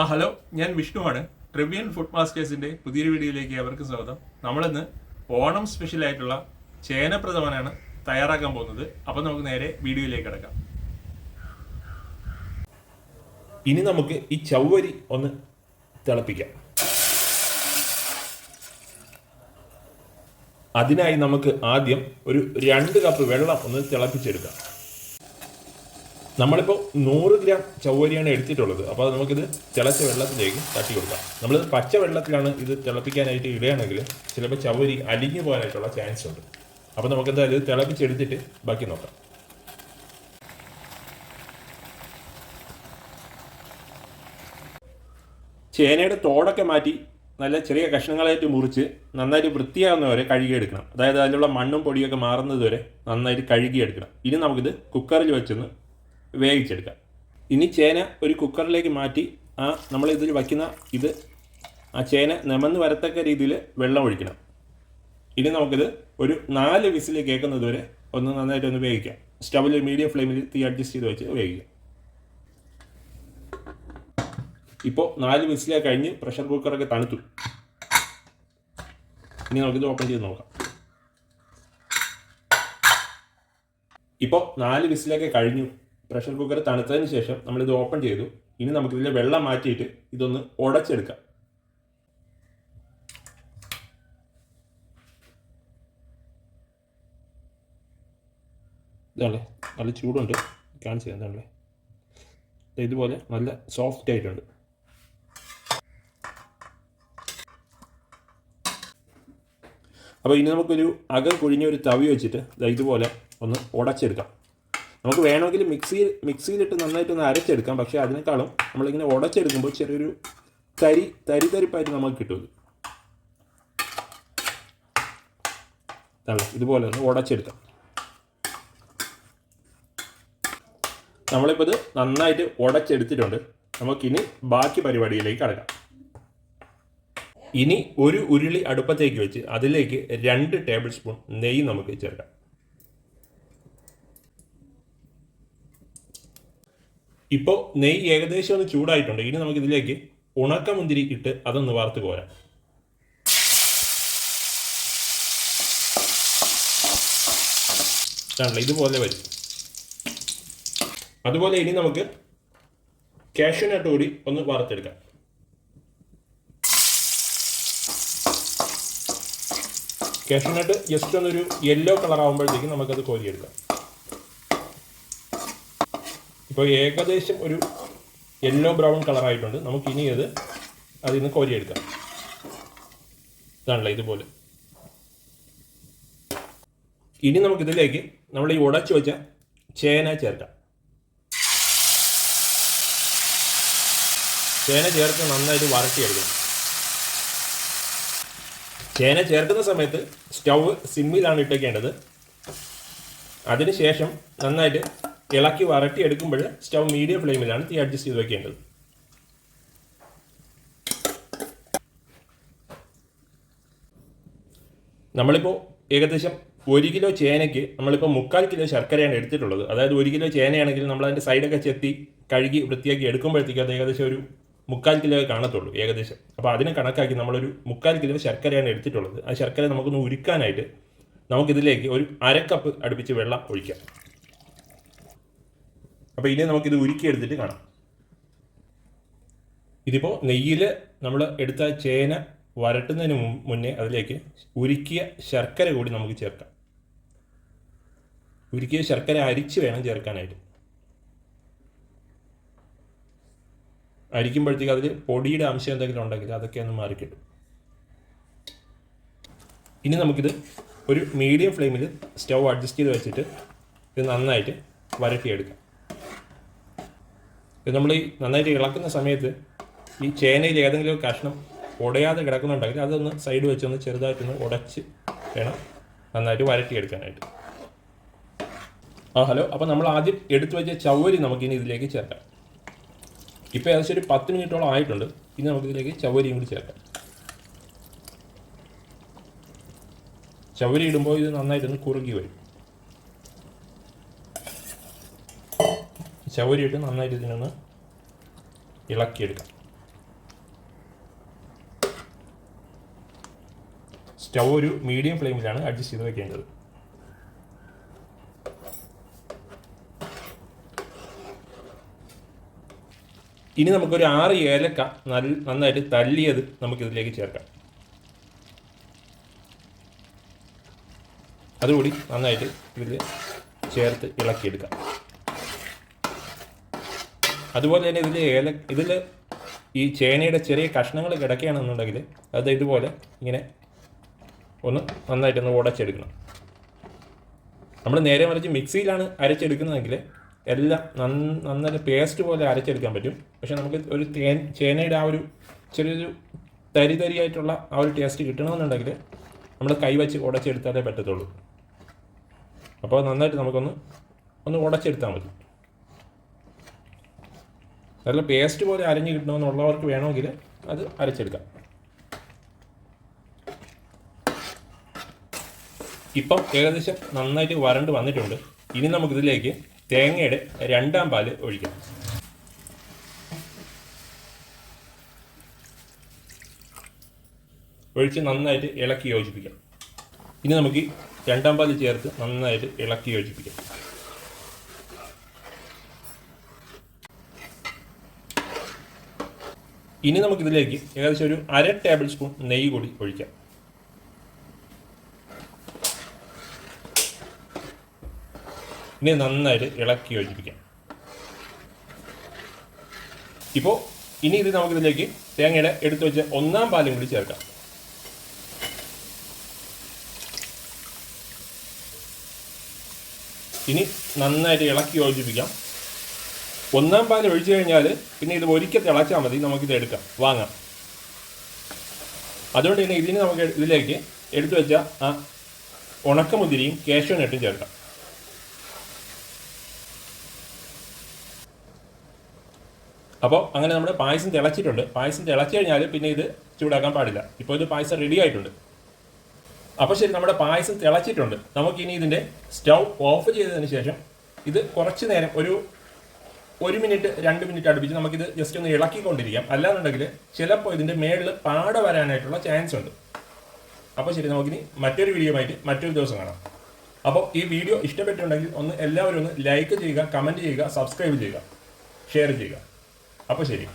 ആ ഹലോ ഞാൻ വിഷ്ണുവാണ്. ട്രിവിയൻ ഫുഡ് മാസ്റ്റേഴ്സിന്റെ പുതിയൊരു വീഡിയോയിലേക്ക് അവർക്ക് സ്വാഗതം. നമ്മളിന്ന് ഓണം സ്പെഷ്യൽ ആയിട്ടുള്ള ചേനപ്രഥമനാണ് തയ്യാറാക്കാൻ പോകുന്നത്. അപ്പൊ നമുക്ക് നേരെ വീഡിയോയിലേക്ക് കിടക്കാം. ഇനി നമുക്ക് ഈ ചവ്വരി ഒന്ന് തിളപ്പിക്കാം. അതിനായി നമുക്ക് ആദ്യം ഒരു രണ്ട് കപ്പ് വെള്ളം ഒന്ന് തിളപ്പിച്ചെടുക്കാം. നമ്മളിപ്പോൾ നൂറ് ഗ്രാം ചവ്വരിയാണ് എടുത്തിട്ടുള്ളത്. അപ്പോൾ നമുക്കിത് തിളച്ച വെള്ളത്തിലേക്ക് തട്ടി കൊടുക്കാം. നമ്മൾ പച്ച വെള്ളത്തിലാണ് ഇത് തിളപ്പിക്കാനായിട്ട് ഇടുകയാണെങ്കിൽ ചിലപ്പോൾ ചവ്വരി അലിഞ്ഞു പോകാനായിട്ടുള്ള ചാൻസ് ഉണ്ട്. അപ്പോൾ നമുക്കെന്താ ഇത് തിളപ്പിച്ചെടുത്തിട്ട് ബാക്കി നോക്കാം. ചേനയുടെ തോടൊക്കെ മാറ്റി നല്ല ചെറിയ കഷ്ണങ്ങളായിട്ട് മുറിച്ച് നന്നായിട്ട് വൃത്തിയാകുന്നവരെ കഴുകിയെടുക്കണം. അതായത് അതിലുള്ള മണ്ണും പൊടിയൊക്കെ മാറുന്നത് വരെ നന്നായിട്ട് കഴുകിയെടുക്കണം. ഇനി നമുക്കിത് കുക്കറിൽ വെച്ചൊന്ന് വേവിച്ചെടുക്കാം. ഇനി ചേന ഒരു കുക്കറിലേക്ക് മാറ്റി ആ നമ്മൾ ഇതിൽ വയ്ക്കുന്ന ഇത് ആ ചേന നമന്ന് വരത്തക്ക രീതിയിൽ വെള്ളം ഒഴിക്കണം. ഇനി നമുക്കിത് ഒരു നാല് വിസിൽ കേൾക്കുന്നത് വരെ ഒന്ന് നന്നായിട്ട് ഒന്ന് വേവിക്കാം. സ്റ്റവിൽ മീഡിയം ഫ്ലെയിമിൽ തീ അഡ്ജസ്റ്റ് ചെയ്ത് വെച്ച് വേവിക്കാം. ഇപ്പോൾ നാല് വിസിലെ കഴിഞ്ഞ് പ്രഷർ കുക്കറൊക്കെ തണുത്തു. ഇനി നമുക്കിത് ഓപ്പൺ ചെയ്ത് നോക്കാം. ഇപ്പോൾ നാല് വിസിലൊക്കെ കഴിഞ്ഞു. പ്രഷർ കുക്കർ തണുത്തതിന് ശേഷം നമ്മളിത് ഓപ്പൺ ചെയ്തു. ഇനി നമുക്കിതിലെ വെള്ളം മാറ്റിയിട്ട് ഇതൊന്ന് ഉടച്ചെടുക്കാം ഇതാണല്ലേ? നല്ല ചൂടുണ്ട്. കാണിച്ചു തരാം. എന്താണല്ലേ ദേ ഇതുപോലെ നല്ല സോഫ്റ്റ് ആയിട്ടുണ്ട്. അപ്പോൾ ഇനി നമുക്കൊരു അകം കുഴിഞ്ഞ ഒരു തവി വെച്ചിട്ട് ഇതുപോലെ ഒന്ന് ഉടച്ചെടുക്കാം നമുക്ക് വേണമെങ്കിൽ മിക്സിയിൽ മിക്സിയിലിട്ട് നന്നായിട്ട് ഒന്ന് അരച്ചെടുക്കാം. പക്ഷേ അതിനേക്കാളും നമ്മളിങ്ങനെ ഉടച്ചെടുക്കുമ്പോൾ ചെറിയൊരു തരി തരി തരിപ്പായിട്ട് നമുക്ക് കിട്ടും ഇത്. ഇതുപോലെ ഒന്ന് ഉടച്ചെടുക്കാം. നമ്മളിപ്പോൾ ഇത് നന്നായിട്ട് ഉടച്ചെടുത്തിട്ടുണ്ട്. നമുക്കിനി ബാക്കി പരിപാടിയിലേക്ക് കടക്കാം. ഇനി ഒരു ഉരുളി അടുപ്പത്തേക്ക് വെച്ച് അതിലേക്ക് രണ്ട് ടേബിൾ സ്പൂൺ നെയ്യ് നമുക്ക് ചേർക്കാം. ഇപ്പോൾ നെയ്യ് ഏകദേശം ഒന്ന് ചൂടായിട്ടുണ്ട്. ഇനി നമുക്ക് ഇതിലേക്ക് ഉണക്കമുന്തിരി ഇട്ട് അതൊന്ന് വാർത്ത് ആണല്ലോ ഇതുപോലെ വരും. അതുപോലെ ഇനി നമുക്ക് കാഷ്യൂനട്ട് കൂടി ഒന്ന് വറുത്തെടുക്കാം കാഷ്യൂനട്ട് ജസ്റ്റ് ഒന്നൊരു യെല്ലോ കളർ ആകുമ്പോഴത്തേക്കും നമുക്കത് കോരിയെടുക്കാം. ഇപ്പോൾ ഏകദേശം ഒരു യെല്ലോ ബ്രൗൺ കളറായിട്ടുണ്ട് നമുക്ക് ഇനി അത് അതിൽ നിന്ന് കോരിയെടുക്കാം. ഇതാണല്ലോ ഇതുപോലെ. ഇനി നമുക്കിതിലേക്ക് നമ്മൾ ഈ ഉടച്ചു വെച്ച ചേന ചേർക്കാം. ചേന ചേർത്ത് നന്നായിട്ട് വരട്ടിയെടുക്കണം. ചേന ചേർക്കുന്ന സമയത്ത് സ്റ്റൗ സിമ്മിലാണ് ഇട്ടേക്കേണ്ടത്. അതിനുശേഷം നന്നായിട്ട് ഇളക്കി വരട്ടി എടുക്കുമ്പോൾ സ്റ്റൗ മീഡിയം ഫ്ലെയിമിലാണ് തീ അഡ്ജസ്റ്റ് ചെയ്ത് വെക്കേണ്ടത്. നമ്മളിപ്പോൾ ഏകദേശം ഒരു കിലോ ചേനയ്ക്ക് നമ്മളിപ്പോൾ മുക്കാൽ കിലോ ശർക്കരയാണ് എടുത്തിട്ടുള്ളത്. അതായത് ഒരു കിലോ ചേനയാണെങ്കിൽ നമ്മൾ അതിന്റെ സൈഡൊക്കെ ചെത്തി കഴുകി വൃത്തിയാക്കി എടുക്കുമ്പോഴത്തേക്കും അത് ഏകദേശം ഒരു മുക്കാൽ കിലോ കാണത്തുള്ളൂ ഏകദേശം. അപ്പോൾ അതിനെ കണക്കാക്കി നമ്മളൊരു മുക്കാൽ കിലോ ശർക്കരയാണ് എടുത്തിട്ടുള്ളത്. ആ ശർക്കര നമുക്കൊന്ന് ഉരുക്കാനായിട്ട് നമുക്കിതിലേക്ക് ഒരു അരക്കപ്പ് അടുപ്പിച്ച് വെള്ളം ഒഴിക്കാം. അപ്പോൾ ഇനി നമുക്കിത് ഉരുക്കിയെടുത്തിട്ട് കാണാം. ഇതിപ്പോ നെയ്യിൽ നമ്മൾ എടുത്ത ചേന വരട്ടുന്നതിന് മുന്നേ അതിലേക്ക് ഉരുക്കിയ ശർക്കര കൂടി നമുക്ക് ചേർക്കാം. ഉരുക്കിയ ശർക്കര അരിച്ച് വേണം ചേർക്കാനായിട്ട്. അരിക്കുമ്പോഴത്തേക്ക് അതിൽ പൊടിയുടെ അംശം എന്തെങ്കിലും ഉണ്ടെങ്കിൽ അതൊക്കെ ഒന്ന് മാറിക്കിട്ടും. ഇനി നമുക്കിത് ഒരു മീഡിയം ഫ്ലെയിമിൽ സ്റ്റൗ അഡ്ജസ്റ്റ് ചെയ്ത് വെച്ചിട്ട് ഇത് നന്നായിട്ട് വരട്ടിയെടുക്കാം. ഇത് നമ്മൾ ഈ നന്നായിട്ട് ഇളക്കുന്ന സമയത്ത് ഈ ചേനയിൽ ഏതെങ്കിലും കഷ്ണം ഉടയാതെ കിടക്കുന്നുണ്ടെങ്കിൽ അതൊന്ന് സൈഡ് വെച്ചൊന്ന് ചെറുതായിട്ടൊന്ന് ഉടച്ച് വേണം നന്നായിട്ട് വരട്ടിയെടുക്കാനായിട്ട്. ആ ഹലോ. അപ്പോൾ നമ്മൾ ആദ്യം എടുത്തു വെച്ച ചവ്വരി നമുക്കിനി ഇതിലേക്ക് ചേർക്കാം. ഇപ്പോൾ ഏകദേശം ഒരു പത്ത് മിനിറ്റോളം ആയിട്ടുണ്ട്. ഇനി നമുക്കിതിലേക്ക് ചവ്വരിയും കൂടി ചേർക്കാം. ചവരി ഇടുമ്പോൾ ഇത് നന്നായിട്ടൊന്ന് കുറുകി വരും. ചവരിയിട്ട് നന്നായിട്ട് ഇതിനൊന്ന് ഇളക്കിയെടുക്കാം. സ്റ്റൗ ഒരു മീഡിയം ഫ്ലെയിമിലാണ് അഡ്ജസ്റ്റ് ചെയ്ത് വെക്കേണ്ടത്. ഇനി നമുക്കൊരു ആറ് ഏലക്ക നല്ല നന്നായിട്ട് തല്ലിയത് നമുക്കിതിലേക്ക് ചേർക്കാം. അതുകൂടി നന്നായിട്ട് ഇതിൽ ചേർത്ത് ഇളക്കിയെടുക്കാം. അതുപോലെ തന്നെ ഇതിൽ ഏല ഇതിൽ ഈ ചേനയുടെ ചെറിയ കഷ്ണങ്ങൾ കിടക്കുകയാണെന്നുണ്ടെങ്കിൽ അത് ഇതുപോലെ ഇങ്ങനെ ഒന്ന് നന്നായിട്ടൊന്ന് ഉടച്ചെടുക്കണം. നമ്മൾ നേരെ മറിച്ച് മിക്സിയിലാണ് അരച്ചെടുക്കുന്നതെങ്കിൽ എല്ലാം നന്ന നന്നായിട്ട് പേസ്റ്റ് പോലെ അരച്ചെടുക്കാൻ പറ്റും. പക്ഷെ നമുക്ക് ഒരു തേൻ ചേനയുടെ ആ ഒരു ചെറിയൊരു തരി തരിയായിട്ടുള്ള ആ ഒരു ടേസ്റ്റ് കിട്ടണമെന്നുണ്ടെങ്കിൽ നമ്മൾ കൈ വെച്ച് ഉടച്ചെടുത്താലേ പറ്റത്തുള്ളൂ. അപ്പോൾ നന്നായിട്ട് നമുക്കൊന്ന് ഒന്ന് ഉടച്ചെടുത്താൽ മതി. നല്ല പേസ്റ്റ് പോലെ അരഞ്ഞ് കിട്ടണമെന്നുള്ളവർക്ക് വേണമെങ്കിൽ അത് അരച്ചെടുക്കാം. ഇപ്പം ഏകദേശം നന്നായിട്ട് വരണ്ട് വന്നിട്ടുണ്ട്. ഇനി നമുക്കിതിലേക്ക് തേങ്ങയുടെ രണ്ടാം പാൽ ഒഴിക്കാം. ഒഴിച്ച് നന്നായിട്ട് ഇളക്കി യോജിപ്പിക്കാം. ഇനി നമുക്ക് രണ്ടാം പാൽ ചേർത്ത് നന്നായിട്ട് ഇളക്കി യോജിപ്പിക്കാം. ഇനി നമുക്ക് ഇതിലേക്ക് ഏകദേശം ഒരു അര ടേബിൾ സ്പൂൺ നെയ്യ് കൂടി ഒഴിക്കാം. ഇനി നന്നായിട്ട് ഇളക്കി യോജിപ്പിക്കാം. ഇപ്പോൾ ഇനി ഇത് നമുക്കിതിലേക്ക് തേങ്ങയുടെ എടുത്തു വെച്ച ഒന്നാം പാലും കൂടി ചേർക്കാം. ഇനി നന്നായിട്ട് ഇളക്കി യോജിപ്പിക്കാം. ഒന്നാം പാൽ ഒഴിച്ചു കഴിഞ്ഞാൽ പിന്നെ ഇത് ഒരിക്കൽ തിളച്ചാൽ മതി. നമുക്കിത് എടുക്കാം. വാങ്ങാം. അതുകൊണ്ട് തന്നെ ഇതിന് നമുക്ക് ഇതിലേക്ക് എടുത്തു വെച്ച ആ ഉണക്കമുതിരിയും കേശവനട്ടും ചേർക്കാം. അപ്പോൾ അങ്ങനെ നമ്മുടെ പായസം തിളച്ചിട്ടുണ്ട്. പായസം തിളച്ചു കഴിഞ്ഞാൽ പിന്നെ ഇത് ചൂടാക്കാൻ പാടില്ല. ഇപ്പോൾ ഇത് പായസം റെഡി ആയിട്ടുണ്ട്. അപ്പോൾ ശരി നമ്മുടെ പായസം തിളച്ചിട്ടുണ്ട്. നമുക്കിനി ഇതിന്റെ സ്റ്റൗ ഓഫ് ചെയ്തതിന് ശേഷം ഇത് കുറച്ച് നേരം ഒരു ഒരു മിനിറ്റ് രണ്ട് മിനിറ്റ് അടുപ്പിച്ച് നമുക്കിത് ജസ്റ്റ് ഒന്ന് ഇളക്കിക്കൊണ്ടിരിക്കാം. അല്ലാന്നുണ്ടെങ്കിൽ ചിലപ്പോൾ ഇതിന്റെ മേളിൽ പാട വരാനായിട്ടുള്ള ചാൻസ് ഉണ്ട്. അപ്പോൾ ശരി നമുക്കിനി മറ്റൊരു വീഡിയോ ആയിട്ട് മറ്റൊരു ദിവസം കാണാം. അപ്പോൾ ഈ വീഡിയോ ഇഷ്ടപ്പെട്ടിട്ടുണ്ടെങ്കിൽ ഒന്ന് എല്ലാവരും ഒന്ന് ലൈക്ക് ചെയ്യുക കമന്റ് ചെയ്യുക സബ്സ്ക്രൈബ് ചെയ്യുക ഷെയർ ചെയ്യുക. അപ്പോൾ ശരി.